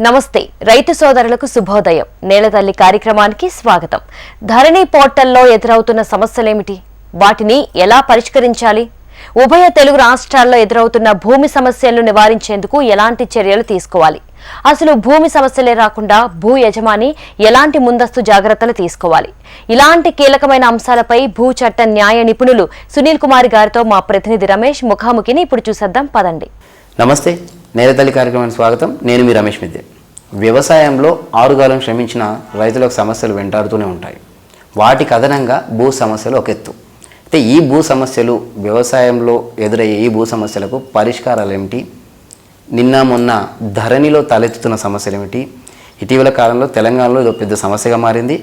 నమస్తే రైతు సోదరులకు శుభోదయం. నేలతల్లి కార్యక్రమానికి స్వాగతం. ధరణి పోర్టల్లో ఎదురవుతున్న సమస్యలేమిటి? వాటిని ఎలా పరిష్కరించాలి? ఉభయ తెలుగు రాష్ట్రాల్లో ఎదురవుతున్న భూమి సమస్యలను నివారించేందుకు ఎలాంటి చర్యలు తీసుకోవాలి? అసలు భూమి సమస్యలే రాకుండా భూ యజమాని ఎలాంటి ముందస్తు జాగ్రత్తలు తీసుకోవాలి? ఇలాంటి కీలకమైన అంశాలపై భూ చట్ట న్యాయ నిపుణులు సునీల్ కుమార్ గారితో మా ప్రతినిధి రమేష్ ముఖాముఖిని ఇప్పుడు చూసేద్దాం పదండి. నమస్తే నేరతల్లి కార్యక్రమానికి స్వాగతం. నేను మీ రమేష్ మిద్దే. వ్యవసాయంలో ఆరుగాలం శ్రమించిన రైతులకు సమస్యలు వెంటాడుతూనే ఉంటాయి. వాటికి అదనంగా భూ సమస్యలు ఒక ఎత్తు. అయితే ఈ భూ సమస్యలు వ్యవసాయంలో ఎదురయ్యే ఈ భూ సమస్యలకు పరిష్కారాలు ఏమిటి? నిన్న మొన్న ధరణిలో తలెత్తుతున్న సమస్యలు ఏమిటి? ఇటీవల కాలంలో తెలంగాణలో ఇది పెద్ద సమస్యగా మారింది.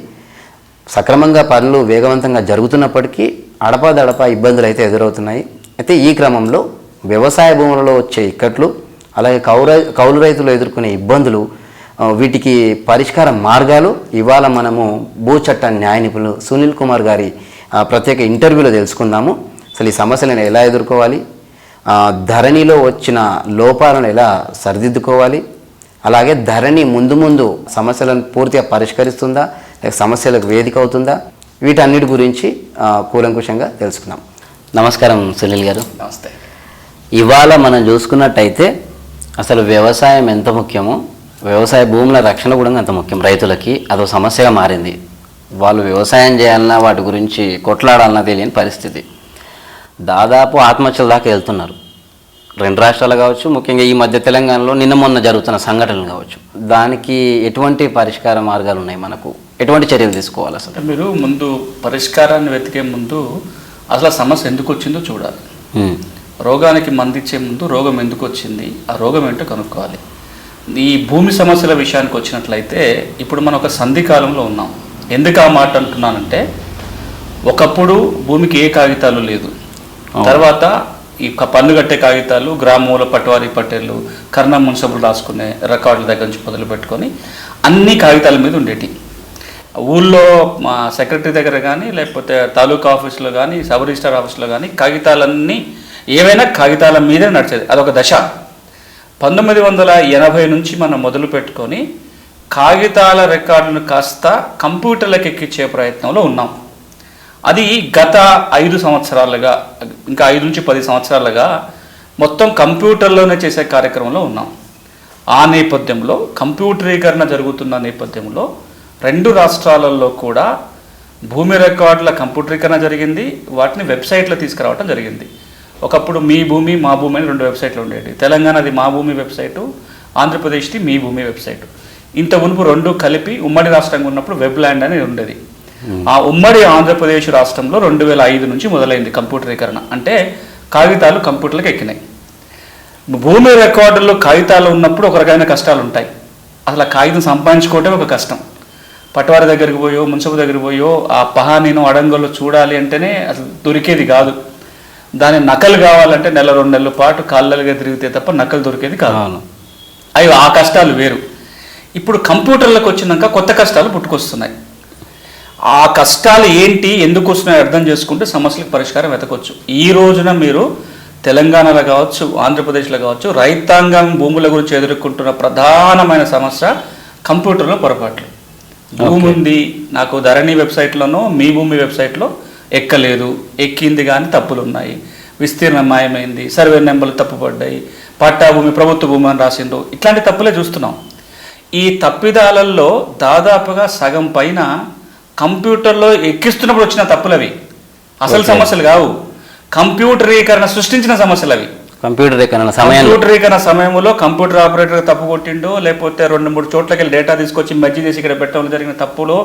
సక్రమంగా పనులు వేగవంతంగా జరుగుతున్నప్పటికీ అడపాదడప ఇబ్బందులు అయితే ఎదురవుతున్నాయి. అయితే ఈ క్రమంలో వ్యవసాయ భూములలో వచ్చే ఇక్కట్లు అలాగే కౌర కౌలు రైతులు ఎదుర్కొనే ఇబ్బందులు వీటికి పరిష్కార మార్గాలు ఇవాళ మనము భూ చట్ట న్యాయ నిపుణులు సునీల్ కుమార్ గారి ప్రత్యేక ఇంటర్వ్యూలో తెలుసుకుందాము. అసలు ఈ సమస్యలను ఎలా ఎదుర్కోవాలి? ధరణిలో వచ్చిన లోపాలను ఎలా సరిదిద్దుకోవాలి? అలాగే ధరణి ముందు ముందు సమస్యలను పూర్తిగా పరిష్కరిస్తుందా? లేక సమస్యలకు వేదిక అవుతుందా? వీటన్నిటి గురించి కూలంకుషంగా తెలుసుకుందాం. నమస్కారం సునీల్ గారు. నమస్తే. ఇవాళ మనం చూసుకున్నట్టయితే అసలు వ్యవసాయం ఎంత ముఖ్యమో వ్యవసాయ భూముల రక్షణ కూడా అంత ముఖ్యం. రైతులకి అదో సమస్యగా మారింది. వాళ్ళు వ్యవసాయం చేయాలన్నా వాటి గురించి కొట్లాడాలన్నా తెలియని పరిస్థితి. దాదాపు ఆత్మహత్యల దాకా వెళ్తున్నారు. రెండు రాష్ట్రాలు కావచ్చు ముఖ్యంగా ఈ మధ్య తెలంగాణలో నిన్న మొన్న జరుగుతున్న సంఘటనలు కావచ్చు. దానికి ఎటువంటి పరిష్కార మార్గాలు ఉన్నాయి మనకు? ఎటువంటి చర్యలు తీసుకోవాలి అసలు? మీరు ముందు పరిష్కారాన్ని వెతికే ముందు అసలు సమస్య ఎందుకు వచ్చిందో చూడాలి. రోగానికి మందిచ్చే ముందు రోగం ఎందుకు వచ్చింది? ఆ రోగం ఏంటో కనుక్కోవాలి. ఈ భూమి సమస్యల విషయానికి వచ్చినట్లయితే ఇప్పుడు మనం ఒక సంధి కాలంలో ఉన్నాం. ఎందుకు ఆ మాట అంటున్నానంటే ఒకప్పుడు భూమికి ఏ కాగితాలు లేదు. తర్వాత ఈ పన్ను కట్టే కాగితాలు గ్రామంలో పట్టువారి పట్టేళ్ళు కర్ణ మున్సబులు రాసుకునే రికార్డుల దగ్గర నుంచి మొదలు పెట్టుకొని అన్ని కాగితాల మీద ఉండేటి. ఊళ్ళో మా సెక్రటరీ దగ్గర కానీ లేకపోతే తాలూకా ఆఫీస్లో కానీ సబ్ రిజిస్టర్ ఆఫీస్లో కానీ కాగితాలన్నీ ఏవైనా కాగితాల మీదే నడిచేది. అదొక దశ. పంతొమ్మిది వందల ఎనభై నుంచి మనం మొదలు పెట్టుకొని కాగితాల రికార్డులను కాస్త కంప్యూటర్లకు ఎక్కించే ప్రయత్నంలో ఉన్నాం. అది గత ఐదు సంవత్సరాలుగా ఇంకా ఐదు నుంచి పది సంవత్సరాలుగా మొత్తం కంప్యూటర్లోనే చేసే కార్యక్రమంలో ఉన్నాం. ఆ నేపథ్యంలో కంప్యూటరీకరణ జరుగుతున్న నేపథ్యంలో రెండు రాష్ట్రాలలో కూడా భూమి రికార్డుల కంప్యూటరీకరణ జరిగింది వాటిని వెబ్సైట్లో తీసుకురావడం జరిగింది. ఒకప్పుడు మీ భూమి మా భూమి అని రెండు వెబ్సైట్లు ఉండేవి. తెలంగాణది మా భూమి వెబ్సైటు ఆంధ్రప్రదేశ్ది మీ భూమి వెబ్సైటు. ఇంత మునుపు రెండు కలిపి ఉమ్మడి రాష్ట్రంగా ఉన్నప్పుడు వెబ్ ల్యాండ్ అని ఉండేది. ఆ ఉమ్మడి ఆంధ్రప్రదేశ్ రాష్ట్రంలో రెండు వేల ఐదు నుంచి మొదలైంది కంప్యూటరీకరణ. అంటే కాగితాలు కంప్యూటర్లకు ఎక్కినాయి. భూమి రికార్డుల్లో కాగితాలు ఉన్నప్పుడు ఒక రకమైన కష్టాలు ఉంటాయి అసలు ఆ కాగితం సంపాదించుకోవటం ఒక కష్టం. పటవారి దగ్గరికి పోయో మున్సిపల్ దగ్గరికి పోయో ఆ పహానీను అడంగల్లో చూడాలి అంటేనే అసలు దొరికేది కాదు. దాని నకలు కావాలంటే నెల రెండు నెలల పాటు కాళ్ళలుగా తిరిగితే తప్ప నకలు దొరికేది కాదు. అవును. అవి ఆ కష్టాలు వేరు. ఇప్పుడు కంప్యూటర్లకు వచ్చినాక కొత్త కష్టాలు పుట్టుకొస్తున్నాయి. ఆ కష్టాలు ఏంటి ఎందుకు వస్తున్నాయో అర్థం చేసుకుంటే సమస్యలకు పరిష్కారం వెతకొచ్చు. ఈ రోజున మీరు తెలంగాణలో కావచ్చు ఆంధ్రప్రదేశ్లో కావచ్చు రైతాంగం భూముల గురించి ఎదుర్కొంటున్న ప్రధానమైన సమస్య కంప్యూటర్లో పొరపాట్లు. భూమి ఉంది నాకు ధరణి వెబ్సైట్లోనో మీ భూమి వెబ్సైట్లో ఎక్కలేదు ఎక్కింది కానీ తప్పులు ఉన్నాయి విస్తీర్ణం మాయమైంది సర్వే నెంబర్లు తప్పుపడ్డాయి. పట్టా భూమి ప్రభుత్వ భూమి అని రాసిండ్రు. ఇట్లాంటి తప్పులే చూస్తున్నాం. ఈ తప్పిదాలలో దాదాపుగా సగం పైన కంప్యూటర్లో ఎక్కిస్తున్నప్పుడు వచ్చిన తప్పులు అవి అసలు. సమస్యలు కావు. కంప్యూటరీకరణ సృష్టించిన సమస్యలు అవి కంప్యూటరీకరణ సమయంలో కంప్యూటరీకరణ సమయంలో కంప్యూటర్ ఆపరేటర్ తప్పు కొట్టిండో లేకపోతే రెండు మూడు చోట్లకి వెళ్ళి డేటా తీసుకొచ్చి మధ్య చేసి ఇక్కడ పెట్టడం జరిగిన తప్పులో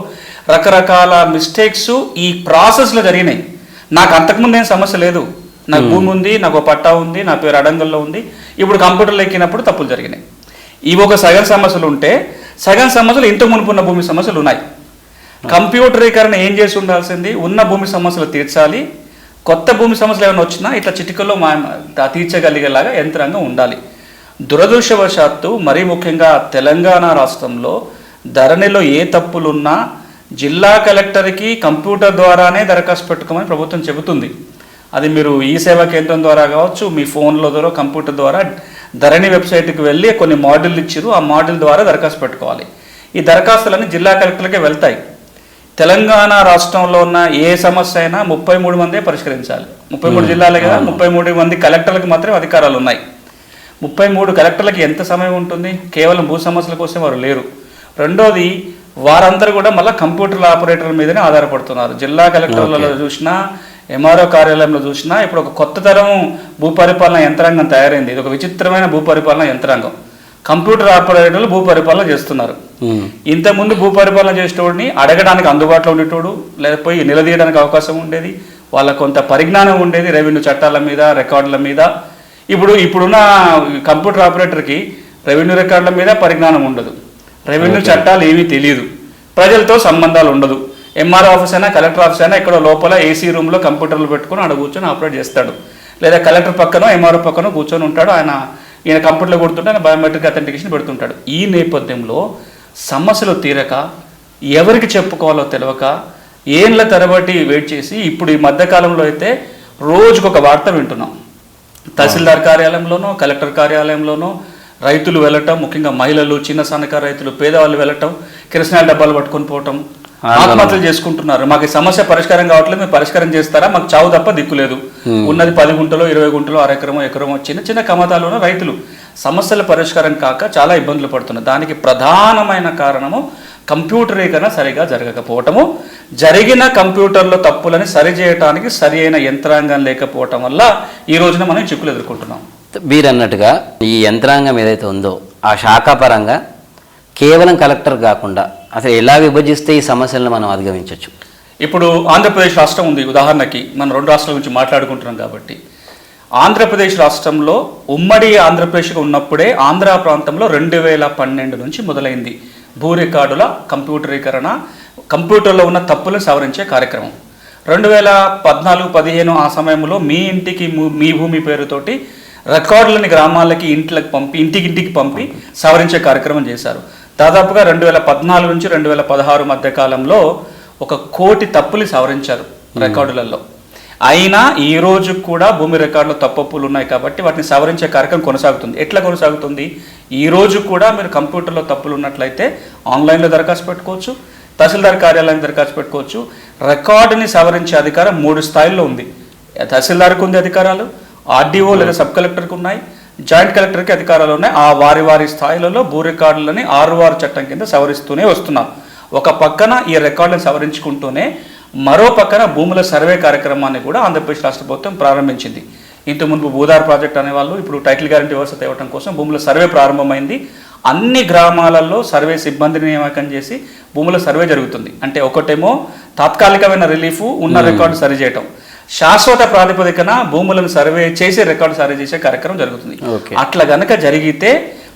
రకరకాల మిస్టేక్స్ ఈ ప్రాసెస్లో జరిగినాయి. నాకు అంతకుముందు ఏం సమస్య లేదు. నాకు భూమి ఉంది నాకు పట్టా ఉంది నా పేరు అడంగల్లో ఉంది. ఇప్పుడు కంప్యూటర్లో ఎక్కినప్పుడు తప్పులు జరిగినాయి. ఇవి ఒక సగం సమస్యలు ఉంటే సగం సమస్యలు ఇంత మునుపున్న భూమి సమస్యలు ఉన్నాయి. కంప్యూటరీకరణ ఏం చేసి ఉండాల్సింది? ఉన్న భూమి సమస్యలు తీర్చాలి. కొత్త భూమి సమస్యలు ఏమైనా వచ్చినా ఇట్లా చిటికల్లో మా తీర్చగలిగేలాగా యంత్రాంగం ఉండాలి. దురదృష్టవశాత్తు మరీ ముఖ్యంగా తెలంగాణ రాష్ట్రంలో ధరణిలో ఏ తప్పులున్నా జిల్లా కలెక్టర్కి కంప్యూటర్ ద్వారానే దరఖాస్తు పెట్టుకోమని ప్రభుత్వం చెబుతుంది. అది మీరు ఈ సేవా కేంద్రం ద్వారా కావచ్చు మీ ఫోన్లో ద్వారా కంప్యూటర్ ద్వారా ధరణి వెబ్సైట్కి వెళ్ళి కొన్ని మోడల్ ఇచ్చారు ఆ మోడల్ ద్వారా దరఖాస్తు పెట్టుకోవాలి. ఈ దరఖాస్తులన్నీ జిల్లా కలెక్టర్లకే వెళ్తాయి. తెలంగాణ రాష్ట్రంలో ఉన్న ఏ సమస్య అయినా ముప్పై మూడు మందే పరిష్కరించాలి. ముప్పై మూడు జిల్లాలే కదా ముప్పై మూడు మంది కలెక్టర్లకు మాత్రమే అధికారాలు ఉన్నాయి. ముప్పై మూడు కలెక్టర్లకి ఎంత సమయం ఉంటుంది? కేవలం భూ సమస్యల కోసం వారు లేరు. రెండోది వారందరూ కూడా మళ్ళీ కంప్యూటర్ ఆపరేటర్ మీదనే ఆధారపడుతున్నారు. జిల్లా కలెక్టర్లలో చూసినా ఎంఆర్ఓ కార్యాలయంలో చూసినా ఇప్పుడు ఒక కొత్త తరం భూపరిపాలన యంత్రాంగం తయారైంది. ఇది ఒక విచిత్రమైన భూపరిపాలన యంత్రాంగం. కంప్యూటర్ ఆపరేటర్లు భూపరిపాలన చేస్తున్నారు. ఉమ్. ఇంతకుముందు భూపరిపాలన చేసేటోడిని అడగడానికి అందుబాటులో ఉండేటోడు లేకపోయి నిలదీయడానికి అవకాశం ఉండేది వాళ్ళ కొంత పరిజ్ఞానం ఉండేది రెవెన్యూ చట్టాల మీద రికార్డుల మీద. ఇప్పుడు ఇప్పుడున్న కంప్యూటర్ ఆపరేటర్కి రెవెన్యూ రికార్డుల మీద పరిజ్ఞానం ఉండదు. రెవెన్యూ చట్టాలు ఏమీ తెలియదు. ప్రజలతో సంబంధాలు ఉండదు. ఎంఆర్ఓ ఆఫీస్ అయినా కలెక్టర్ ఆఫీస్ అయినా ఇక్కడ లోపల ఏసీ రూమ్లో కంప్యూటర్లు పెట్టుకొని ఆడ కూర్చొని ఆపరేట్ చేస్తాడు. లేదా కలెక్టర్ పక్కన ఎంఆర్ఓ పక్కన కూర్చొని ఉంటాడు. ఆయన ఈయన కంప్యూటర్లో కొడుతుంటే ఆయన బయోమెట్రిక్ అథెంటికేషన్ పెడుతుంటాడు. ఈ నేపథ్యంలో సమస్యలు తీరక ఎవరికి చెప్పుకోవాలో తెలియక ఏండ్ల తరబడి వెయిట్ చేసి ఇప్పుడు ఈ మధ్యకాలంలో అయితే రోజుకొక వార్త వింటున్నాం. తహసీల్దార్ కార్యాలయంలోనో కలెక్టర్ కార్యాలయంలోనో రైతులు వెళ్ళటం ముఖ్యంగా మహిళలు చిన్న సన్నకారు రైతులు పేదవాళ్ళు వెళ్ళటం కిరసనాల డబ్బాలు పట్టుకొని పోవటం ఆత్మహత్యలు చేసుకుంటున్నారు. మాకు ఈ సమస్య పరిష్కారం కావట్లేదు మీరు పరిష్కారం చేస్తారా? మాకు చావు తప్ప దిక్కు లేదు. ఉన్నది పది గుంటలో ఇరవై గుంటలో అరెకరమో ఎకరమో చిన్న చిన్న కమతాలు ఉన్న రైతులు సమస్యల పరిష్కారం కాక చాలా ఇబ్బందులు పడుతున్నారు. దానికి ప్రధానమైన కారణము కంప్యూటరీకరణ సరిగా జరగకపోవటము. జరిగిన కంప్యూటర్లో తప్పులని సరిచేయటానికి సరి అయిన యంత్రాంగం లేకపోవటం వల్ల ఈ రోజున మనం చిక్కులు ఎదుర్కొంటున్నాం. మీరు అన్నట్టుగా ఈ యంత్రాంగం ఏదైతే ఉందో ఆ శాఖాపరంగా కేవలం కలెక్టర్ కాకుండా అసలు ఎలా విభజిస్తే ఈ సమస్యలను మనం అధిగమించవచ్చు? ఇప్పుడు ఆంధ్రప్రదేశ్ రాష్ట్రం ఉంది. ఉదాహరణకి మనం రెండు రాష్ట్రాల గురించి మాట్లాడుకుంటున్నాం కాబట్టి. ఆంధ్రప్రదేశ్ రాష్ట్రంలో ఉమ్మడి ఆంధ్రప్రదేశ్గా ఉన్నప్పుడే ఆంధ్ర ప్రాంతంలో రెండు వేల పన్నెండు నుంచి మొదలైంది. భూ రికార్డుల కంప్యూటరీకరణ కంప్యూటర్లో ఉన్న తప్పులను సవరించే కార్యక్రమం. రెండు వేల పద్నాలుగు పదిహేను ఆ సమయంలో మీ ఇంటికి మీ భూమి పేరుతోటి రికార్డులని గ్రామాలకి ఇంట్లకు పంపి ఇంటికి ఇంటికి పంపి సవరించే కార్యక్రమం చేశారు. దాదాపుగా రెండు వేల పద్నాలుగు నుంచి రెండు వేల పదహారు మధ్య కాలంలో ఒక కోటి తప్పులు సవరించారు రికార్డులలో. అయినా ఈ రోజు కూడా భూమి రికార్డులో తప్పప్పులు ఉన్నాయి కాబట్టి వాటిని సవరించే కార్యక్రమం కొనసాగుతుంది. ఎట్లా కొనసాగుతుంది? ఈ రోజు కూడా మీరు కంప్యూటర్లో తప్పులు ఉన్నట్లయితే ఆన్లైన్లో దరఖాస్తు పెట్టుకోవచ్చు తహసీల్దార్ కార్యాలయం దరఖాస్తు పెట్టుకోవచ్చు. రికార్డుని సవరించే అధికారం మూడు స్థాయిల్లో ఉంది. తహసీల్దార్కి ఉంది అధికారాలు ఆర్డీఓ లేదా సబ్ కలెక్టర్కి ఉన్నాయి. జాయింట్ కలెక్టర్కి అధికారాలు ఉన్నాయి ఆ వారి వారి స్థాయిలలో భూ రికార్డులని ఆరు చట్టం కింద సవరిస్తూనే వస్తున్నాం ఒక పక్కన ఈ రికార్డులను సవరించుకుంటూనే మరో పక్కన భూముల సర్వే కార్యక్రమాన్ని కూడా ఆంధ్రప్రదేశ్ రాష్ట్ర ప్రభుత్వం ప్రారంభించింది. ఇంత మునుపు భూదార్ ప్రాజెక్ట్ అనేవాళ్ళు ఇప్పుడు టైటిల్ గ్యారంటీ వ్యవస్థ తేవటం కోసం భూముల సర్వే ప్రారంభమైంది. అన్ని గ్రామాలలో సర్వే సిబ్బందిని నియామకం చేసి భూముల సర్వే జరుగుతుంది. అంటే ఒకటేమో తాత్కాలికమైన రిలీఫ్ ఉన్న రికార్డు సరిచేయటం. శాశ్వత ప్రాతిపదికన భూములను సర్వే చేసి రికార్డు సర్వే చేసే కార్యక్రమం జరుగుతుంది. అట్లా గనక జరిగితే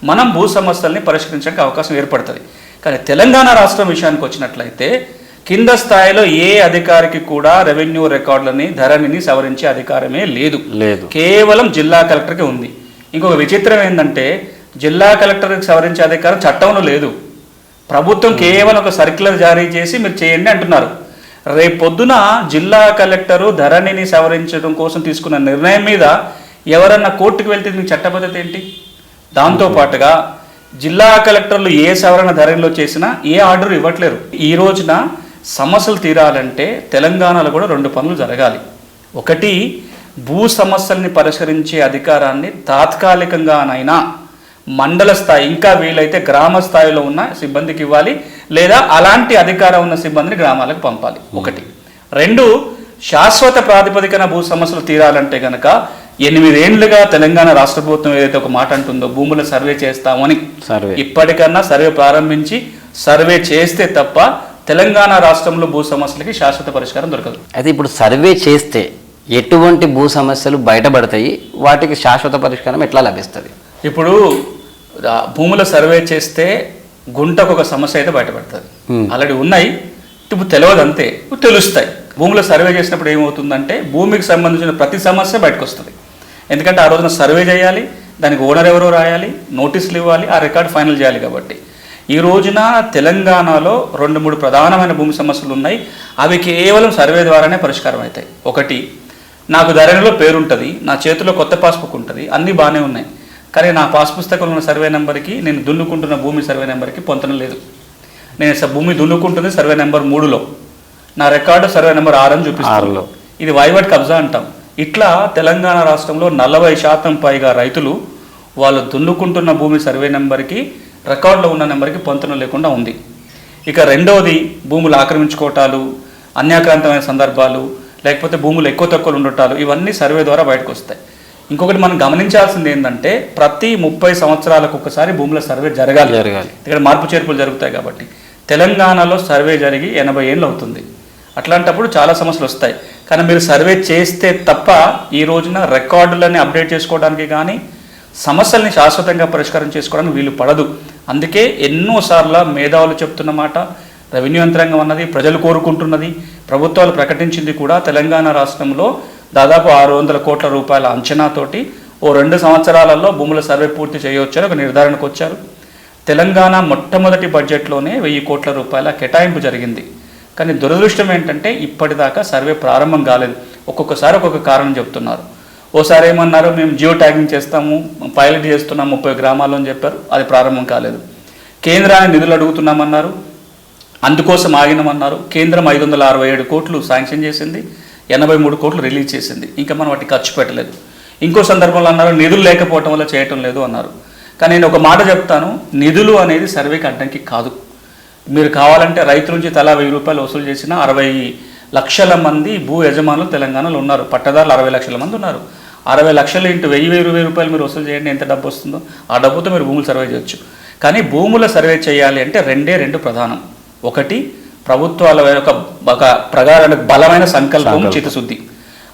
మనం భూ సమస్యల్ని పరిష్కరించడానికి అవకాశం ఏర్పడుతుంది. కానీ తెలంగాణ రాష్ట్రం విషయానికి వచ్చినట్లయితే కింద స్థాయిలో ఏ అధికారికి కూడా రెవెన్యూ రికార్డులని ధరణిని సవరించే అధికారమే లేదు. లేదు. కేవలం జిల్లా కలెక్టర్కి ఉంది. ఇంకొక విచిత్రం ఏంటంటే జిల్లా కలెక్టర్కి సవరించే అధికారం చట్టంలో లేదు. ప్రభుత్వం కేవలం ఒక సర్క్యులర్ జారీ చేసి మీరు చేయండి అంటున్నారు. రేపు పొద్దున జిల్లా కలెక్టరు ధరణిని సవరించడం కోసం తీసుకున్న నిర్ణయం మీద ఎవరన్నా కోర్టుకు వెళ్తే దీనికి చట్టబద్ధత ఏంటి? దాంతో పాటుగా జిల్లా కలెక్టర్లు ఏ సవరణ ధరణిలో చేసినా ఏ ఆర్డర్ ఇవ్వట్లేరు. ఈ రోజున సమస్యలు తీరాలంటే తెలంగాణలో కూడా రెండు పనులు జరగాలి. ఒకటి భూ సమస్యల్ని పరిష్కరించే అధికారాన్ని తాత్కాలికంగానైనా మండల స్థాయి ఇంకా వీలైతే గ్రామ స్థాయిలో ఉన్న సిబ్బందికి ఇవ్వాలి లేదా అలాంటి అధికారం ఉన్న సిబ్బందిని గ్రామాలకు పంపాలి. ఒకటి. రెండు శాశ్వత ప్రాతిపదికన భూ సమస్యలు తీరాలంటే గనక ఎనిమిదేండ్లుగా తెలంగాణ రాష్ట్ర ప్రభుత్వం ఏదైతే ఒక మాట అంటుందో భూముల సర్వే చేస్తామని సర్వే. ఇప్పటికన్నా సర్వే ప్రారంభించి సర్వే చేస్తే తప్ప తెలంగాణ రాష్ట్రంలో భూ సమస్యలకి శాశ్వత పరిష్కారం దొరకదు. అయితే ఇప్పుడు సర్వే చేస్తే ఎటువంటి భూ సమస్యలు బయటపడతాయి? వాటికి శాశ్వత పరిష్కారం ఎట్లా లభిస్తుంది? ఇప్పుడు భూముల సర్వే చేస్తే గుంటకు ఒక సమస్య అయితే బయటపడుతుంది. ఆల్రెడీ ఉన్నాయి ఇప్పుడు తెలియదు అంతే తెలుస్తాయి. భూముల సర్వే చేసినప్పుడు ఏమవుతుందంటే భూమికి సంబంధించిన ప్రతి సమస్య బయటకు వస్తుంది ఎందుకంటే ఆ రోజున సర్వే చేయాలి దానికి ఓనర్ ఎవరో రాయాలి నోటీసులు ఇవ్వాలి ఆ రికార్డ్ ఫైనల్ చేయాలి కాబట్టి. ఈ రోజున తెలంగాణలో రెండు మూడు ప్రధానమైన భూమి సమస్యలు ఉన్నాయి. అవి కేవలం సర్వే ద్వారానే పరిష్కారం అవుతాయి. ఒకటి నాకు ధరణిలో పేరుంటుంది నా చేతిలో కొత్త పాస్బుక్ ఉంటుంది అన్నీ బాగానే ఉన్నాయి. కానీ నా పాస్ పుస్తకంలో ఉన్న సర్వే నెంబర్కి నేను దున్నుకుంటున్న భూమి సర్వే నెంబర్కి పొంతన లేదు. నేను భూమి దున్నుకుంటుంది సర్వే నెంబర్ మూడులో. నా రికార్డు సర్వే నెంబర్ ఆరు అని చూపిస్తాను. ఇది వైవట్ కబ్జా అంటాం. ఇట్లా తెలంగాణ రాష్ట్రంలో నలభై శాతం పైగా రైతులు వాళ్ళు దున్నుకుంటున్న భూమి సర్వే నెంబర్కి రికార్డులో ఉన్న నెంబర్కి పొంతన లేకుండా ఉంది. ఇక రెండవది భూములు ఆక్రమించుకోవటాలు అన్యాక్రాంతమైన సందర్భాలు లేకపోతే భూములు ఎక్కువ తక్కువలు ఉండటాలు ఇవన్నీ సర్వే ద్వారా బయటకు వస్తాయి. ఇంకొకటి మనం గమనించాల్సింది ఏంటంటే ప్రతి ముప్పై సంవత్సరాలకు ఒకసారి భూముల సర్వే జరగాలి. జరగాలి. ఇక్కడ మార్పు చేర్పులు జరుగుతాయి కాబట్టి. తెలంగాణలో సర్వే జరిగి ఎనభై ఏళ్ళు అవుతుంది అట్లాంటప్పుడు చాలా సమస్యలు వస్తాయి. కానీ మీరు సర్వే చేస్తే తప్ప ఈ రోజున రికార్డులని అప్డేట్ చేసుకోవడానికి కానీ సమస్యల్ని శాశ్వతంగా పరిష్కారం చేసుకోవడానికి వీలు పడదు. అందుకే ఎన్నోసార్లు మేధావులు చెప్తున్న మాట రెవెన్యూ యంత్రాంగం అన్నది ప్రజలు కోరుకుంటున్నది ప్రభుత్వాలు ప్రకటించింది కూడా తెలంగాణ రాష్ట్రంలో దాదాపు ఆరు వందల కోట్ల రూపాయల అంచనాతోటి ఓ రెండు సంవత్సరాలలో భూముల సర్వే పూర్తి చేయవచ్చని ఒక నిర్ధారణకు వచ్చారు. తెలంగాణ మొట్టమొదటి బడ్జెట్లోనే వెయ్యి కోట్ల రూపాయల కేటాయింపు జరిగింది. కానీ దురదృష్టం ఏంటంటే ఇప్పటిదాకా సర్వే ప్రారంభం కాలేదు. ఒక్కొక్కసారి ఒక్కొక్క కారణం చెప్తున్నారు. ఓసారి ఏమన్నారు? మేము జియో ట్యాగింగ్ చేస్తాము పైలట్ చేస్తున్నాం ముప్పై గ్రామాల్లో అని చెప్పారు. అది ప్రారంభం కాలేదు. కేంద్రాన్ని నిధులు అడుగుతున్నామన్నారు. అందుకోసం ఆగినమన్నారు. కేంద్రం ఐదు వందల అరవై ఏడు కోట్లు శాంక్షన్ చేసింది. ఎనభై మూడు కోట్లు రిలీజ్ చేసింది. ఇంకా మనం వాటికి ఖర్చు పెట్టలేదు. ఇంకో సందర్భంలో అన్నారు నిధులు లేకపోవటం వల్ల చేయటం లేదు అన్నారు. కానీ నేను ఒక మాట చెప్తాను నిధులు అనేది సర్వేకి అడ్డంకి కాదు. మీరు కావాలంటే రైతు నుంచి తలా వెయ్యి రూపాయలు వసూలు చేసిన అరవై లక్షల మంది భూ యజమానులు తెలంగాణలో ఉన్నారు. పట్టదారులు అరవై లక్షల మంది ఉన్నారు. అరవై లక్షలు ఇంటూ వెయ్యి వెయ్యి ఇరవై రూపాయలు మీరు వసూలు చేయండి ఎంత డబ్బు వస్తుందో ఆ డబ్బుతో మీరు భూములు సర్వే చేయొచ్చు. కానీ భూముల సర్వే చేయాలి అంటే రెండే రెండు ప్రధానం. ఒకటి ప్రభుత్వాల యొక్క ఒక ప్రగాఢ బలమైన సంకల్పం సంకల్పం. చిత్తశుద్ధి.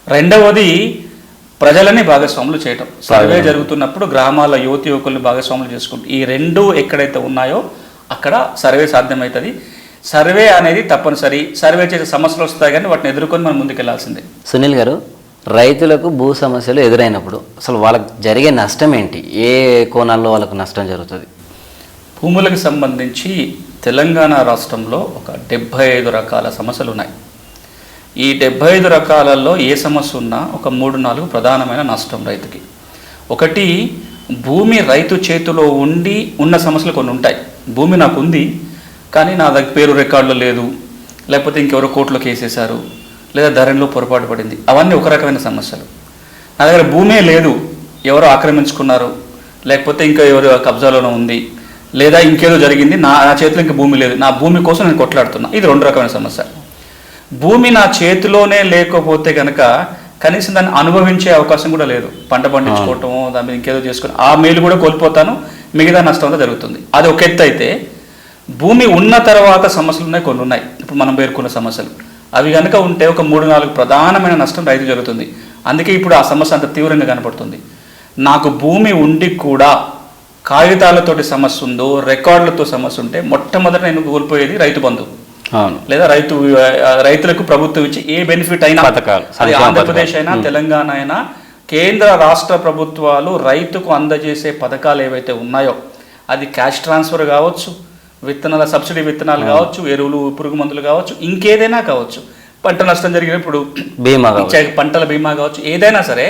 రెండవది ప్రజలని భాగస్వాములు చేయటం. సర్వే జరుగుతున్నప్పుడు గ్రామాల యువతి యువకుల్ని భాగస్వాములు చేసుకుంటూ ఈ రెండు ఎక్కడైతే ఉన్నాయో అక్కడ సర్వే సాధ్యమవుతుంది. సర్వే అనేది తప్పనిసరి. సర్వే చేసే సమస్యలు వస్తాయి కానీ వాటిని ఎదుర్కొని మనం ముందుకెళ్ళాల్సిందే. సునీల్ గారు రైతులకు భూ సమస్యలు ఎదురైనప్పుడు అసలు వాళ్ళకి జరిగే నష్టం ఏంటి? ఏ కోణాల్లో వాళ్ళకు నష్టం జరుగుతుంది? భూములకు సంబంధించి తెలంగాణ రాష్ట్రంలో ఒక డెబ్భై ఐదు రకాల సమస్యలు ఉన్నాయి ఈ డెబ్భై ఐదు రకాలలో ఏ సమస్య ఉన్నా ఒక మూడు నాలుగు ప్రధానమైన నష్టం రైతుకి. ఒకటి భూమి రైతు చేతిలో ఉండి ఉన్న సమస్యలు కొన్ని ఉంటాయి. భూమి నాకు ఉంది కానీ నా దగ్గర పేరు రికార్డులో లేదు. లేకపోతే ఇంకెవరో కోర్టులో కేసేశారు లేదా ధరణిలో పొరపాటు పడింది. అవన్నీ ఒక రకమైన సమస్యలు. నా దగ్గర భూమే లేదు. ఎవరో ఆక్రమించుకున్నారు. లేకపోతే ఇంకా ఎవరు కబ్జాలోనో ఉంది. లేదా ఇంకేదో జరిగింది నా నా చేతిలో ఇంకా భూమి లేదు. నా భూమి కోసం నేను కొట్లాడుతున్నా. ఇది రెండు రకమైన సమస్య. భూమి నా చేతిలోనే లేకపోతే కనుక కనీసం దాన్ని అనుభవించే అవకాశం కూడా లేదు. పంట పండించుకోవటం దాని మీద ఇంకేదో చేసుకుని ఆ మేలు కూడా కోల్పోతాను. మిగతా నష్టం అంతా జరుగుతుంది. అది ఒక ఎత్తు అయితే భూమి ఉన్న తర్వాత సమస్యలు ఉన్నాయి కొన్ని ఉన్నాయి. ఇప్పుడు మనం పేర్కొన్న సమస్యలు. అవి కనుక ఉంటే ఒక మూడు నాలుగు ప్రధానమైన నష్టం రైతు జరుగుతుంది. అందుకే ఇప్పుడు ఆ సమస్య అంత తీవ్రంగా కనపడుతుంది. నాకు భూమి ఉండి కూడా కాగితాలతోటి సమస్య ఉందో రికార్డులతో సమస్య ఉంటే మొట్టమొదట నేను కోల్పోయేది రైతు బంధు. అవును. లేదా రైతు రైతులకు ప్రభుత్వం ఇచ్చే ఏ బెనిఫిట్ అయినా పథకాలు, అది ఆంధ్రప్రదేశ్. అయినా తెలంగాణ అయినా కేంద్ర రాష్ట్ర ప్రభుత్వాలు రైతుకు అందజేసే పథకాలు ఏవైతే ఉన్నాయో అది క్యాష్ ట్రాన్స్ఫర్ కావచ్చు విత్తనాల సబ్సిడీ విత్తనాలు కావచ్చు ఎరువులు పురుగు మందులు కావచ్చు ఇంకేదైనా కావచ్చు. పంట నష్టం జరిగినప్పుడు బీమా పంటల బీమా కావచ్చు ఏదైనా సరే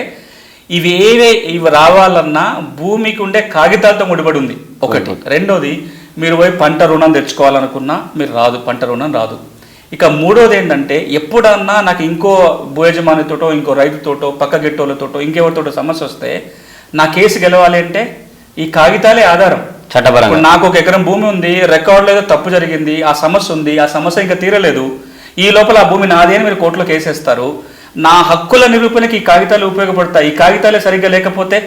ఇవి ఏవే ఇవి రావాలన్నా భూమికి ఉండే కాగితాలతో ముడిపడి ఉంది ఒకటి రెండోది మీరు పోయి పంట రుణం తెచ్చుకోవాలనుకున్నా మీరు రాదు పంట రుణం రాదు. ఇక మూడోది ఏంటంటే ఎప్పుడన్నా నాకు ఇంకో భూయజమానితోటో ఇంకో రైతుతోటో పక్క గిట్టోళ్ళతోటో ఇంకెవరితోటో సమస్య వస్తే నా కేసు గెలవాలి అంటే ఈ కాగితాలే ఆధారం. చట్టపరంగా. నాకు ఒక ఎకరం భూమి ఉంది రికార్డులో ఏదో తప్పు జరిగింది ఆ సమస్య ఉంది ఆ సమస్య ఇంకా తీరలేదు. ఈ లోపల ఆ భూమి నాది అని మీరు కోర్టులో కేసేస్తారు. నా హక్కుల నిరూపణకి ఈ కాగితాలు ఉపయోగపడతాయి. ఈ కాగితాలే సరిగ్గా లేకపోతే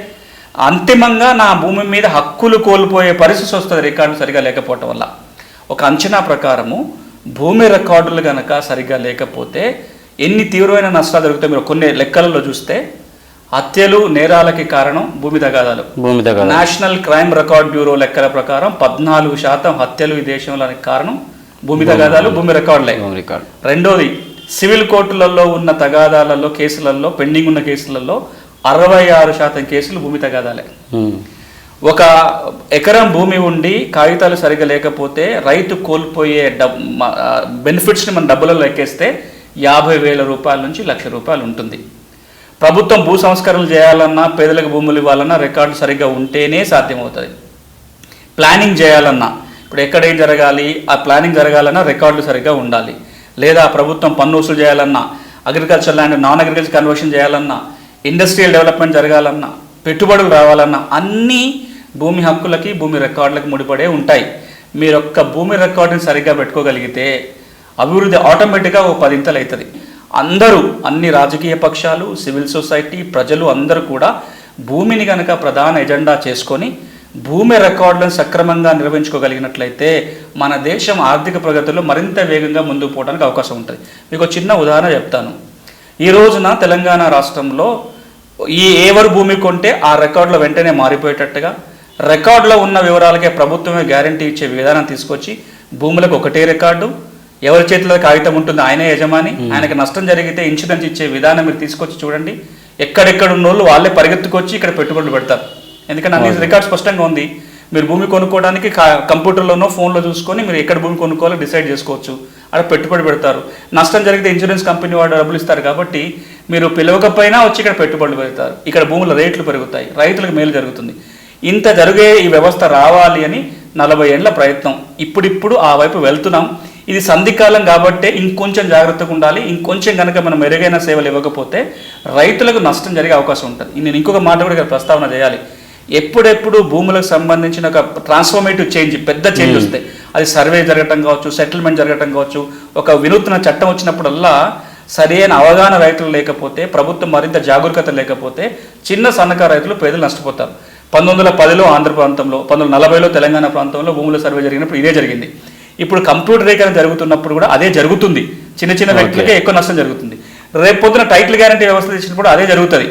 అంతిమంగా నా భూమి మీద హక్కులు కోల్పోయే పరిస్థితి వస్తుంది రికార్డు సరిగా లేకపోవటం వల్ల. ఒక అంచనా ప్రకారము భూమి రికార్డులు కనుక సరిగ్గా లేకపోతే ఎన్ని తీవ్రమైన నష్టాలు జరుగుతాయి మీరు కొన్ని లెక్కలలో చూస్తే హత్యలు నేరాలకి కారణం భూమి తగాదాలు. భూమి నేషనల్ క్రైమ్ రికార్డ్ బ్యూరో లెక్కల ప్రకారం పద్నాలుగు శాతం హత్యలు ఈ దేశంలోనికి కారణం భూమి తగాదాలు భూమి రికార్డులే. రెండోది సివిల్ కోర్టులలో ఉన్న తగాదాలలో కేసులలో పెండింగ్ ఉన్న కేసులలో అరవై ఆరు శాతం కేసులు భూమి తగాదాలే. ఒక ఎకరం భూమి ఉండి కాగితాలు సరిగా లేకపోతే రైతు కోల్పోయే డబ్ బెనిఫిట్స్ని మన డబ్బులలో లెక్కేస్తే యాభై వేల రూపాయల నుంచి లక్ష రూపాయలు ఉంటుంది. ప్రభుత్వం భూ సంస్కరణలు చేయాలన్నా పేదలకు భూములు ఇవ్వాలన్నా రికార్డులు సరిగ్గా ఉంటేనే సాధ్యమవుతుంది. ప్లానింగ్ చేయాలన్నా ఇప్పుడు ఎక్కడ ఏం జరగాలి ఆ ప్లానింగ్ జరగాలన్నా రికార్డులు సరిగ్గా ఉండాలి. లేదా ప్రభుత్వం పన్ను వసూలు చేయాలన్నా agriculture land non agriculture conversion చేయాలన్నా ఇండస్ట్రియల్ డెవలప్మెంట్ జరగాలన్నా పెట్టుబడులు రావాలన్నా అన్నీ భూమి హక్కులకి భూమి రికార్డులకు ముడిపడే ఉంటాయి. మీరు ఒక్క భూమి రికార్డుని సరిగ్గా పెట్టుకోగలిగితే అభివృద్ధి ఆటోమేటిక్గా ఓ పదింతలు అవుతుంది అందరూ అన్ని రాజకీయ పక్షాలు సివిల్ సొసైటీ ప్రజలు అందరూ కూడా భూమిని కనుక ప్రధాన ఎజెండా చేసుకొని భూమి రికార్డులను సక్రమంగా నిర్వహించుకోగలిగినట్లయితే మన దేశం ఆర్థిక ప్రగతిలో మరింత వేగంగా ముందుకు పోవడానికి అవకాశం ఉంటుంది. మీకు చిన్న ఉదాహరణ చెప్తాను. ఈ రోజున తెలంగాణ రాష్ట్రంలో ఈ ఎవరు భూమి కొంటే ఆ రికార్డులో వెంటనే మారిపోయేటట్టుగా రికార్డులో ఉన్న వివరాలకే ప్రభుత్వమే గ్యారంటీ ఇచ్చే విధానం తీసుకొచ్చి భూములకు ఒకటే రికార్డు ఎవరి చేతిలో కాగితం ఉంటుంది ఆయనే యజమాని ఆయనకి నష్టం జరిగితే ఇన్సూరెన్స్ ఇచ్చే విధానం మీరు తీసుకొచ్చి చూడండి. ఎక్కడెక్కడ ఉన్న వాళ్ళు వాళ్ళే పరిగెత్తుకొచ్చి ఇక్కడ పెట్టుబడులు పెడతారు. ఎందుకంటే అన్ని రికార్డ్ స్పష్టంగా ఉంది. మీరు భూమి కొనుక్కోవడానికి కంప్యూటర్లోనో ఫోన్లో చూసుకొని మీరు ఎక్కడ భూమి కొనుక్కోవాలో డిసైడ్ చేసుకోవచ్చు. అక్కడ పెట్టుబడి పెడతారు. నష్టం జరిగితే ఇన్సూరెన్స్ కంపెనీ వాడు డబ్బులు ఇస్తారు కాబట్టి మీరు పిలవకపోయినా వచ్చి ఇక్కడ పెట్టుబడులు పెడతారు. ఇక్కడ భూముల రేట్లు పెరుగుతాయి. రైతులకు మేలు జరుగుతుంది. ఇంత జరిగే ఈ వ్యవస్థ రావాలి అని నలభై ఏళ్ళ ప్రయత్నం. ఇప్పుడిప్పుడు ఆ వైపు వెళ్తున్నాం. ఇది సంధికాలం కాబట్టే ఇంకొంచెం జాగ్రత్తగా ఉండాలి. ఇంకొంచెం కనుక మనం మెరుగైన సేవలు ఇవ్వకపోతే రైతులకు నష్టం జరిగే అవకాశం ఉంటుంది. నేను ఇంకొక మాట కూడా ఇక్కడ ప్రస్తావన చేయాలి. ఎప్పుడెప్పుడు భూములకు సంబంధించిన ఒక ట్రాన్స్ఫర్మేటివ్ చేంజ్ పెద్ద చేంజ్ వస్తే అది సర్వే జరగటం కావచ్చు సెటిల్మెంట్ జరగటం కావచ్చు ఒక వినూత్న చట్టం వచ్చినప్పుడల్లా సరైన అవగాహన రైతులు లేకపోతే ప్రభుత్వం మరింత జాగరూకత లేకపోతే చిన్న సన్నకారు రైతులు పేదలు నష్టపోతారు. పంతొమ్మిది వందల పదిలో ఆంధ్ర ప్రాంతంలో పంతొమ్మిది వందల నలభైలో తెలంగాణ ప్రాంతంలో భూముల సర్వే జరిగినప్పుడు ఇదే జరిగింది. ఇప్పుడు కంప్యూటరీకరణ జరుగుతున్నప్పుడు కూడా అదే జరుగుతుంది. చిన్న చిన్న వ్యక్తులకే ఎక్కువ నష్టం జరుగుతుంది. రేపు పొద్దున టైటిల్ గ్యారంటీ వ్యవస్థ తెచ్చినప్పుడు అదే జరుగుతుంది.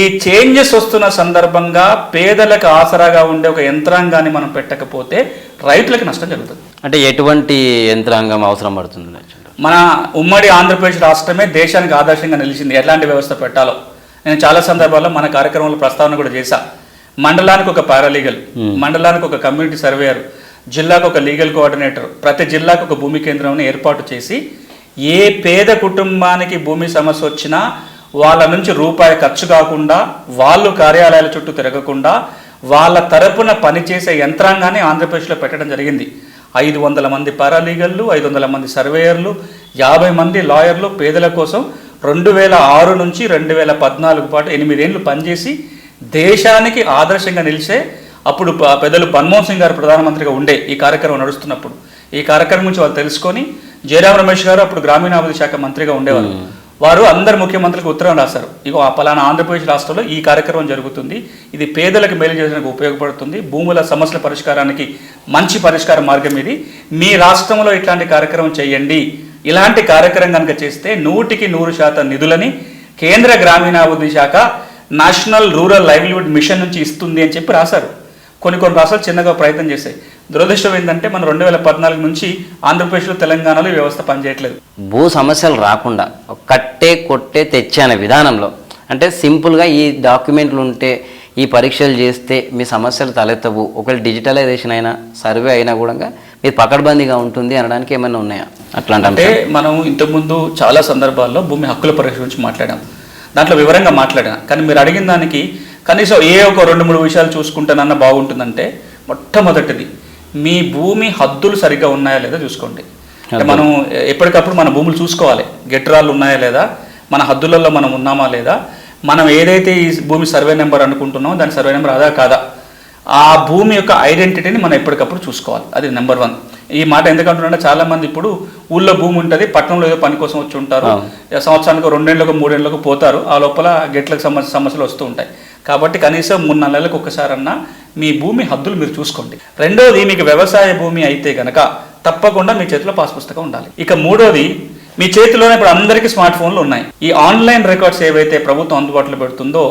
ఈ చేంజెస్ వస్తున్న సందర్భంగా పేదలకు ఆసరాగా ఉండే ఒక యంత్రాంగాన్ని మనం పెట్టకపోతే రైతులకు నష్టం జరుగుతుంది. అంటే ఎటువంటి యంత్రాంగం అవసరం పడుతుంది? మన ఉమ్మడి ఆంధ్రప్రదేశ్ రాష్ట్రమే దేశానికి ఆదర్శంగా నిలిచింది. ఎలాంటి వ్యవస్థ పెట్టాలో. నేను చాలా సందర్భాల్లో మన కార్యక్రమంలో ప్రస్తావన కూడా చేశా. మండలానికి ఒక పారాలీగల్ మండలానికి ఒక కమ్యూనిటీ సర్వేయర్ జిల్లాకు ఒక లీగల్ కోఆర్డినేటర్ ప్రతి జిల్లాకు ఒక భూమి కేంద్రంని ఏర్పాటు చేసి ఏ పేద కుటుంబానికి భూమి సమస్య వచ్చినా వాళ్ళ నుంచి రూపాయి ఖర్చు కాకుండా వాళ్ళు కార్యాలయాల చుట్టూ తిరగకుండా వాళ్ళ తరపున పనిచేసే యంత్రాంగాన్ని ఆంధ్రప్రదేశ్లో పెట్టడం జరిగింది. ఐదు వందల మంది పారాలీగల్లు ఐదు వందల మంది సర్వేయర్లు యాభై మంది లాయర్లు పేదల కోసం రెండు వేల ఆరు నుంచి రెండు వేల పద్నాలుగు పాటు ఎనిమిదేళ్ళు పనిచేసి దేశానికి ఆదర్శంగా నిలిచే అప్పుడు పెద్దలు మన్మోహన్ సింగ్ గారు ప్రధానమంత్రిగా ఉండే ఈ కార్యక్రమం నడుస్తున్నప్పుడు. ఈ కార్యక్రమం గురించి వాళ్ళు తెలుసుకొని జయరాం రమేష్ గారు అప్పుడు గ్రామీణాభివృద్ధి శాఖ మంత్రిగా ఉండేవారు. వారు అందరు ముఖ్యమంత్రులకు ఉత్తరం రాశారు. ఇగో ఆ పలానా ఆంధ్రప్రదేశ్ రాష్ట్రంలో ఈ కార్యక్రమం జరుగుతుంది. ఇది పేదలకు మేలు చేయడానికి ఉపయోగపడుతుంది. భూముల సమస్యల పరిష్కారానికి మంచి పరిష్కార మార్గం ఇది. మీ రాష్ట్రంలో ఇట్లాంటి కార్యక్రమం చేయండి. ఇలాంటి కార్యక్రమం కనుక చేస్తే నూటికి నూరు శాతం నిధులని కేంద్ర గ్రామీణాభివృద్ధి శాఖ నేషనల్ రూరల్ లైవ్లీహుడ్ మిషన్ నుంచి ఇస్తుంది అని చెప్పి రాశారు. కొన్ని కొన్ని రాష్ట్రాలు చిన్నగా ప్రయత్నం చేశాయి. దురదృష్టం ఏంటంటే మనం రెండు వేల పద్నాలుగు నుంచి ఆంధ్రప్రదేశ్లో తెలంగాణలో ఈ వ్యవస్థ పనిచేయట్లేదు. భూ సమస్యలు రాకుండా కట్టే కొట్టే తెచ్చే అనే విధానంలో అంటే సింపుల్గా ఈ డాక్యుమెంట్లు ఉంటే ఈ పరీక్షలు చేస్తే మీ సమస్యలు తలెత్తవు. ఒకవేళ డిజిటలైజేషన్ అయినా సర్వే అయినా కూడా మీరు పకడ్బందీగా ఉంటుంది అనడానికి ఏమైనా ఉన్నాయా? అట్లాంటి అంటే? మనం ఇంతకుముందు చాలా సందర్భాల్లో భూమి హక్కుల పరీక్ష గురించి మాట్లాడాం. దాంట్లో వివరంగా మాట్లాడాను కానీ మీరు అడిగిన దానికి కనీసం ఏ ఒక రెండు మూడు విషయాలు చూసుకుంటానన్న బాగుంటుందంటే మొట్టమొదటిది మీ భూమి హద్దులు సరిగ్గా ఉన్నాయా లేదా చూసుకోండి. అంటే మనం ఎప్పటికప్పుడు మన భూములు చూసుకోవాలి. గెట్రాలు ఉన్నాయా లేదా? మన హద్దులలో మనం ఉన్నామా లేదా? మనం ఏదైతే ఈ భూమి సర్వే నెంబర్ అనుకుంటున్నామో దాని సర్వే నెంబర్ అదా కాదా? ఆ భూమి యొక్క ఐడెంటిటీని మనం ఎప్పటికప్పుడు చూసుకోవాలి. అది నెంబర్ వన్. ఈ మాట ఎందుకంటున్నా చాలా మంది ఇప్పుడు ఊళ్ళో భూమి ఉంటుంది పట్టణంలో ఏదో పని కోసం వచ్చి ఉంటారు. సంవత్సరానికి రెండేళ్ళకు మూడేళ్ళకు పోతారు. ఆ లోపల గెట్లకు సంబంధించిన సమస్యలు వస్తూ ఉంటాయి. కాబట్టి కనీసం మూడు నెలలకు ఒకసారన్నా మీ భూమి హద్దులు మీరు చూసుకోండి. రెండోది మీకు వ్యవసాయ భూమి అయితే గనక తప్పకుండా మీ చేతిలో పాస్ పుస్తకం ఉండాలి. ఇక మూడోది మీ చేతిలోనే ఇప్పుడు అందరికీ స్మార్ట్ ఫోన్లు ఉన్నాయి. ఈ ఆన్లైన్ రికార్డ్స్ ఏవైతే ప్రభుత్వం అందుబాటులో పెడుతుందో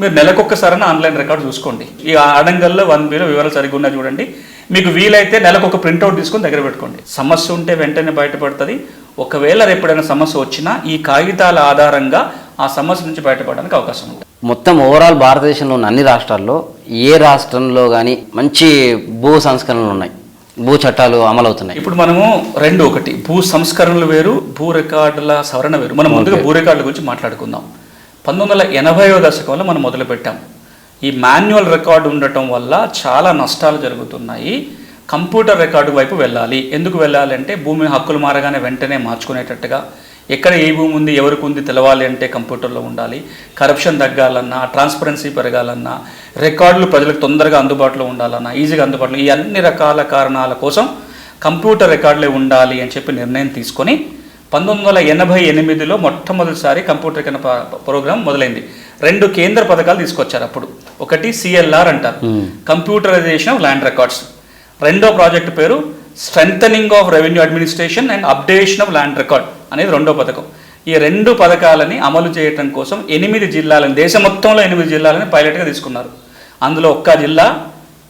మీరు నెలకొక్కసారైనా ఆన్లైన్ రికార్డ్ చూసుకోండి. ఈ అడంగల్లో వన్ బిలో వివరాలు సరిగ్గా ఉన్నాయి చూడండి. మీకు వీలైతే నెలకు ఒక ప్రింట్అవుట్ తీసుకొని దగ్గర పెట్టుకోండి. సమస్య ఉంటే వెంటనే బయటపడుతుంది. ఒకవేళ ఎప్పుడైనా సమస్య వచ్చినా ఈ కాగితాల ఆధారంగా ఆ సమస్య నుంచి బయటపడడానికి అవకాశం ఉంది మొత్తం ఓవరాల్ భారతదేశంలో ఉన్న అన్ని రాష్ట్రాల్లో ఏ రాష్ట్రంలో కానీ మంచి భూ సంస్కరణలు ఉన్నాయి. భూ చట్టాలు అమలవుతున్నాయి. ఇప్పుడు మనము రెండు ఒకటి భూ సంస్కరణలు వేరు భూ రికార్డుల సవరణ వేరు. మనం ముందుగా భూ రికార్డుల గురించి మాట్లాడుకుందాం. పంతొమ్మిది వందల ఎనభైవ దశకంలో మనం మొదలుపెట్టాం. ఈ మాన్యువల్ రికార్డు ఉండటం వల్ల చాలా నష్టాలు జరుగుతున్నాయి. కంప్యూటర్ రికార్డు వైపు వెళ్ళాలి. ఎందుకు వెళ్ళాలి అంటే భూమి హక్కులు మారగానే వెంటనే మార్చుకునేటట్టుగా ఎక్కడ ఏ భూమి ఉంది ఎవరికి ఉంది తెలవాలి అంటే కంప్యూటర్లో ఉండాలి. కరప్షన్ తగ్గాలన్నా ట్రాన్స్పరెన్సీ పెరగాలన్నా రికార్డులు ప్రజలకు తొందరగా అందుబాటులో ఉండాలన్నా ఈజీగా అందుబాటులో ఈ అన్ని రకాల కారణాల కోసం కంప్యూటర్ రికార్డులే ఉండాలి అని చెప్పి నిర్ణయం తీసుకొని పంతొమ్మిది వందల ఎనభై ఎనిమిదిలో మొట్టమొదటిసారి కంప్యూటర్ కింద ప్రోగ్రాం మొదలైంది. రెండు కేంద్ర పథకాలు తీసుకొచ్చారు అప్పుడు. ఒకటి సిఎల్ఆర్ అంటారు. కంప్యూటరైజేషన్ ఆఫ్ ల్యాండ్ రికార్డ్స్ రెండో ప్రాజెక్ట్ పేరు strengthening of revenue administration and updation of land record అనేది రెండో పథకం ఈ రెండు పథకాలని అమలు చేయటం కోసం ఎనిమిది జిల్లాలని దేశం మొత్తంలో ఎనిమిది జిల్లాలని పైలట్గా తీసుకున్నారు అందులో ఒక్క జిల్లా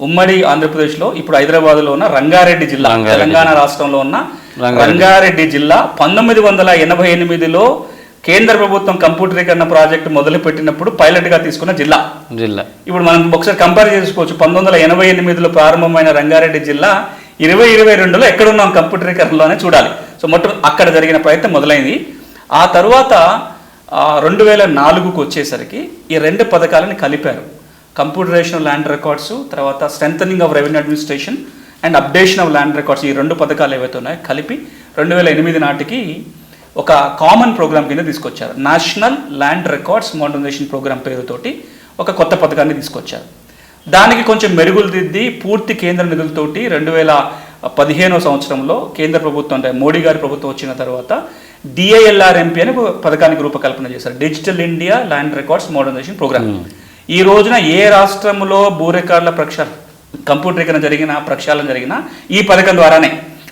ఉమ్మడి ఆంధ్రప్రదేశ్లో ఇప్పుడు హైదరాబాద్లో ఉన్న రంగారెడ్డి జిల్లా తెలంగాణ రాష్ట్రంలో ఉన్న. రంగారెడ్డి జిల్లా పంతొమ్మిది వందల ఎనభై ఎనిమిదిలో కేంద్ర ప్రభుత్వం కంప్యూటరీకరణ ప్రాజెక్టు మొదలుపెట్టినప్పుడు పైలట్గా తీసుకున్న జిల్లా. జిల్లా. ఇప్పుడు మనం ఒకసారి కంపేర్ చేసుకోవచ్చు. పంతొమ్మిది వందల ఎనభై ఎనిమిదిలో ప్రారంభమైన రంగారెడ్డి జిల్లా ఇరవై ఇరవై రెండులో ఎక్కడున్నాం కంప్యూటరీకరణలోనే చూడాలి. సో మొట్ట అక్కడ జరిగిన ప్రయత్నం మొదలైంది. ఆ తర్వాత రెండు వేల నాలుగుకు వచ్చేసరికి ఈ రెండు పథకాలని కలిపారు. కంప్యూటరేషన్ ల్యాండ్ రికార్డ్స్ తర్వాత strengthening of revenue administration and updation of land records ఈ రెండు పథకాలు ఏవైతే ఉన్నాయో కలిపి రెండు వేల ఎనిమిది నాటికి ఒక కామన్ ప్రోగ్రామ్ కింద తీసుకొచ్చారు. National land records modernisation programme పేరుతోటి ఒక కొత్త పథకాన్ని తీసుకొచ్చారు. దానికి కొంచెం మెరుగులు దిద్ది పూర్తి కేంద్ర నిధులతోటి రెండు వేల పదిహేనో సంవత్సరంలో కేంద్ర ప్రభుత్వం అంటే మోడీ గారి ప్రభుత్వం వచ్చిన తర్వాత డిఐఎల్ఆర్ఎంపీ అని పథకానికి రూపకల్పన చేశారు. Digital India land records modernisation programme ఈ రోజున ఏ రాష్ట్రంలో భూ రికార్డుల ప్రక్షాళన కంప్యూటరీకరణ జరిగిన ప్రక్షాళన జరిగిన ఈ పథకం ద్వారానే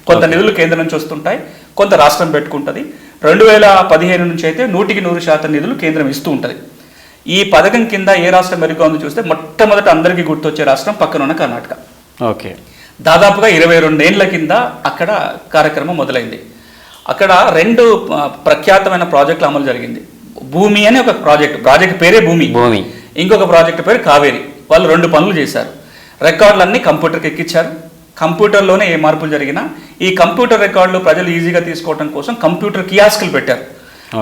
కొంత నిధులు కేంద్రం నుంచి వస్తుంటాయి కొంత రాష్ట్రం పెట్టుకుంటుంది. రెండు వేల పదిహేను నుంచి అయితే నూటికి నూరు శాతం నిధులు కేంద్రం ఇస్తూ ఉంటుంది. ఈ పథకం కింద ఏ రాష్ట్రం మెరుగ్గా ఉందో చూస్తే మొట్టమొదట అందరికీ గుర్తొచ్చే రాష్ట్రం పక్కన ఉన్న కర్ణాటక. ఓకే. దాదాపుగా ఇరవై రెండేళ్ళ కింద అక్కడ కార్యక్రమం మొదలైంది. అక్కడ రెండు ప్రఖ్యాతమైన ప్రాజెక్టులు అమలు జరిగింది. భూమి అనే ఒక ప్రాజెక్ట్ ప్రాజెక్ట్ పేరే భూమి. భూమి. ఇంకొక ప్రాజెక్ట్ పేరు కావేరి. వాళ్ళు రెండు పనులు చేశారు. రికార్డులన్నీ కంప్యూటర్కి ఎక్కించారు కంప్యూటర్లోనే ఏ మార్పులు జరిగినా ఈ కంప్యూటర్ రికార్డులు ప్రజలు ఈజీగా తీసుకోవడం కోసం కంప్యూటర్ కియాస్కులు పెట్టారు.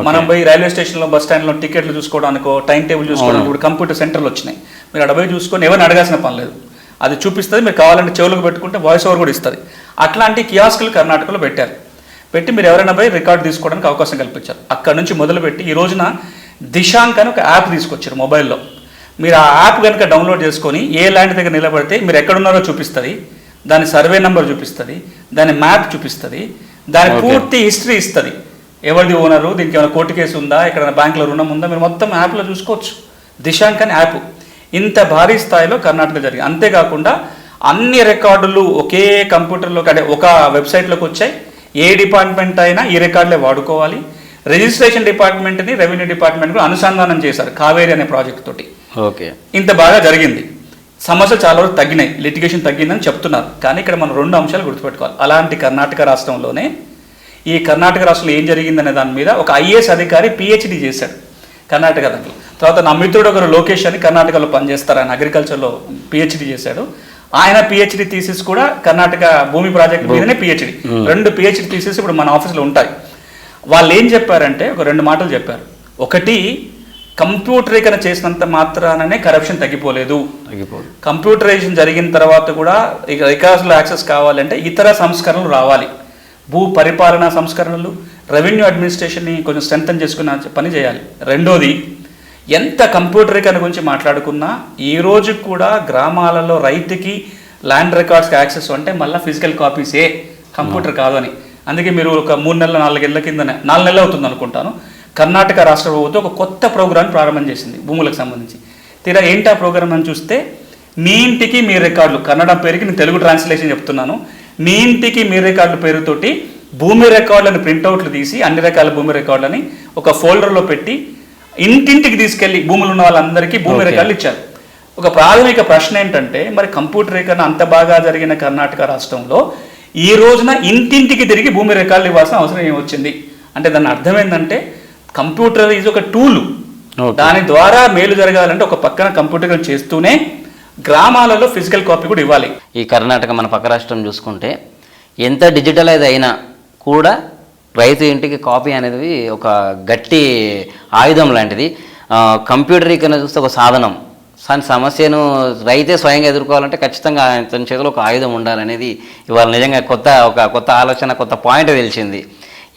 మనం పోయి రైల్వే స్టేషన్లో బస్ స్టాండ్లో టికెట్లు చూసుకోవడానికో టైం టేబుల్ చూసుకోవడానికి ఇప్పుడు కంప్యూటర్ సెంటర్లు వచ్చినాయి. మీరు అక్కడ పోయి చూసుకొని ఎవరిని అడగాల్సిన పని లేదు. అది చూపిస్తుంది మీరు కావాలంటే చెవులకు పెట్టుకుంటే వాయిస్ ఓవర్ కూడా ఇస్తుంది. అట్లాంటి కియాస్కులు కర్ణాటకలో పెట్టారు. పెట్టి మీరు ఎవరైనా పోయి రికార్డు తీసుకోవడానికి అవకాశం కల్పించారు. అక్కడ నుంచి మొదలుపెట్టి ఈ రోజున దిశాంక్ అని ఒక యాప్ తీసుకొచ్చారు మొబైల్లో. మీరు ఆ యాప్ కనుక డౌన్లోడ్ చేసుకొని ఏ ల్యాండ్ దగ్గర నిలబడితే మీరు ఎక్కడున్నారో చూపిస్తుంది. దాని సర్వే నెంబర్ చూపిస్తుంది దాని మ్యాప్ చూపిస్తుంది దాని. పూర్తి హిస్టరీ ఇస్తుంది. ఎవరిది ఓనరు దీనికి ఏమైనా కోర్టు కేసు ఉందా ఇక్కడ బ్యాంకులో రుణం ఉందా మీరు మొత్తం యాప్లో చూసుకోవచ్చు. దిశాంక్ అని యాప్. ఇంత భారీ స్థాయిలో కర్ణాటక జరిగింది. అంతేకాకుండా అన్ని రికార్డులు ఒకే కంప్యూటర్లో అంటే ఒక వెబ్సైట్లోకి వచ్చాయి. ఏ డిపార్ట్మెంట్ అయినా ఈ రికార్డులే వాడుకోవాలి. రిజిస్ట్రేషన్ డిపార్ట్మెంట్ని రెవెన్యూ డిపార్ట్మెంట్ కూడా అనుసంధానం చేశారు కావేరి అనే ప్రాజెక్ట్ తోటి. ఓకే. ఇంత బాగా జరిగింది. సమస్యలు చాలా వరకు తగ్గినాయి. లిటిగేషన్ తగ్గిందని చెప్తున్నారు. కానీ ఇక్కడ మనం రెండు అంశాలు గుర్తుపెట్టుకోవాలి. అలాంటి కర్ణాటక రాష్ట్రంలోనే ఈ కర్ణాటక రాష్ట్రంలో ఏం జరిగిందనే దాని మీద ఒక ఐఏఎస్ అధికారి పిహెచ్డి చేశాడు. కర్ణాటక దాంట్లో. తర్వాత నా మిత్రుడు ఒకరు లోకేష్ అని కర్ణాటకలో పనిచేస్తారు. ఆయన అగ్రికల్చర్లో పిహెచ్డి చేశాడు. ఆయన పిహెచ్డి థీసిస్ కూడా కర్ణాటక భూమి ప్రాజెక్ట్ మీదనే పిహెచ్డి రెండు పిహెచ్డి థీసిస్ ఇప్పుడు మన ఆఫీస్లో ఉంటాయి. వాళ్ళు ఏం చెప్పారంటే ఒక రెండు మాటలు చెప్పారు. ఒకటి కంప్యూటరీకరణ చేసినంత మాత్రాననే కరప్షన్ తగ్గిపోలేదు. తగ్గిపోదు. కంప్యూటరైజేషన్ జరిగిన తర్వాత కూడా ఇక రికార్డ్స్లో యాక్సెస్ కావాలంటే ఇతర సంస్కరణలు రావాలి. భూ పరిపాలనా సంస్కరణలు రెవెన్యూ అడ్మినిస్ట్రేషన్ని కొంచెం స్ట్రెంథన్ చేసుకున్న పని చేయాలి. రెండోది ఎంత కంప్యూటరీకరణ గురించి మాట్లాడుకున్నా ఈ రోజు కూడా గ్రామాలలో రైతుకి ల్యాండ్ రికార్డ్స్కి యాక్సెస్ అంటే మళ్ళీ ఫిజికల్ కాపీసే. కంప్యూటర్ కాదు అని. అందుకే మీరు ఒక మూడు నెలల నాలుగేళ్ళ కిందనే నాలుగు నెలలు అవుతుంది అనుకుంటాను. కర్ణాటక రాష్ట్ర ప్రభుత్వం ఒక కొత్త ప్రోగ్రాం ప్రారంభం చేసింది భూములకు సంబంధించి. తీరా ఏంటి ఆ ప్రోగ్రామ్ అని చూస్తే మీ ఇంటికి మీ రికార్డులు కన్నడ పేరుకి నేను తెలుగు ట్రాన్స్లేషన్ చెప్తున్నాను. మీ ఇంటికి మీ రికార్డుల పేరుతోటి భూమి రికార్డులను ప్రింట్అవుట్లు తీసి అన్ని రకాల భూమి రికార్డులని ఒక ఫోల్డర్లో పెట్టి ఇంటింటికి తీసుకెళ్ళి భూములు ఉన్న వాళ్ళందరికీ భూమి. రికార్డులు ఇచ్చారు. ఒక ప్రాథమిక ప్రశ్న ఏంటంటే మరి కంప్యూటరీకరణ అంత బాగా జరిగిన కర్ణాటక రాష్ట్రంలో ఈ రోజున ఇంటింటికి తిరిగి భూమి రికార్డులు ఇవ్వాల్సిన అవసరం ఏమొచ్చింది? అంటే దాని అర్థం ఏంటంటే కంప్యూటర్ ఈజ్ ఒక టూల్. దాని ద్వారా మేలు జరగాలంటే ఒక పక్కన కంప్యూటర్ చేస్తూనే గ్రామాలలో ఫిజికల్ కాపీ కూడా ఇవ్వాలి. ఈ కర్ణాటక మన పక్క రాష్ట్రం చూసుకుంటే ఎంత డిజిటలైజ్ అయినా కూడా రైతు ఇంటికి కాపీ అనేది ఒక గట్టి ఆయుధం లాంటిది. ఆ, కంప్యూటరీకరణ చూస్తే ఒక సాధనం. దాని సమస్యను రైతే స్వయంగా ఎదుర్కోవాలంటే ఖచ్చితంగా తన చేతిలో ఒక ఆయుధం ఉండాలనేది ఇవాళ నిజంగా కొత్త ఒక కొత్త ఆలోచన కొత్త పాయింట్ తెలిసింది.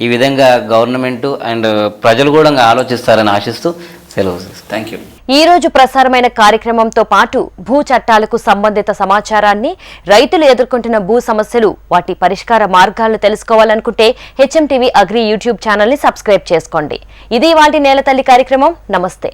ఈ విధంగా గవర్నమెంట్ అండ్ ప్రజలు కూడా ఆలోచిస్తారని ఆశిస్తూ సెలవు థ్యాంక్ యూ ఈ రోజు ప్రసారమైన కార్యక్రమంతో పాటు భూ చట్టాలకు సంబంధిత సమాచారాన్ని రైతులు ఎదుర్కొంటున్న భూ సమస్యలు వాటి పరిష్కార మార్గాలను తెలుసుకోవాలనుకుంటే హెచ్ఎం టీవీ అగ్రి యూట్యూబ్ ఛానల్ని సబ్స్క్రైబ్ చేసుకోండి. ఇది వాటి నేల తల్లి కార్యక్రమం. నమస్తే.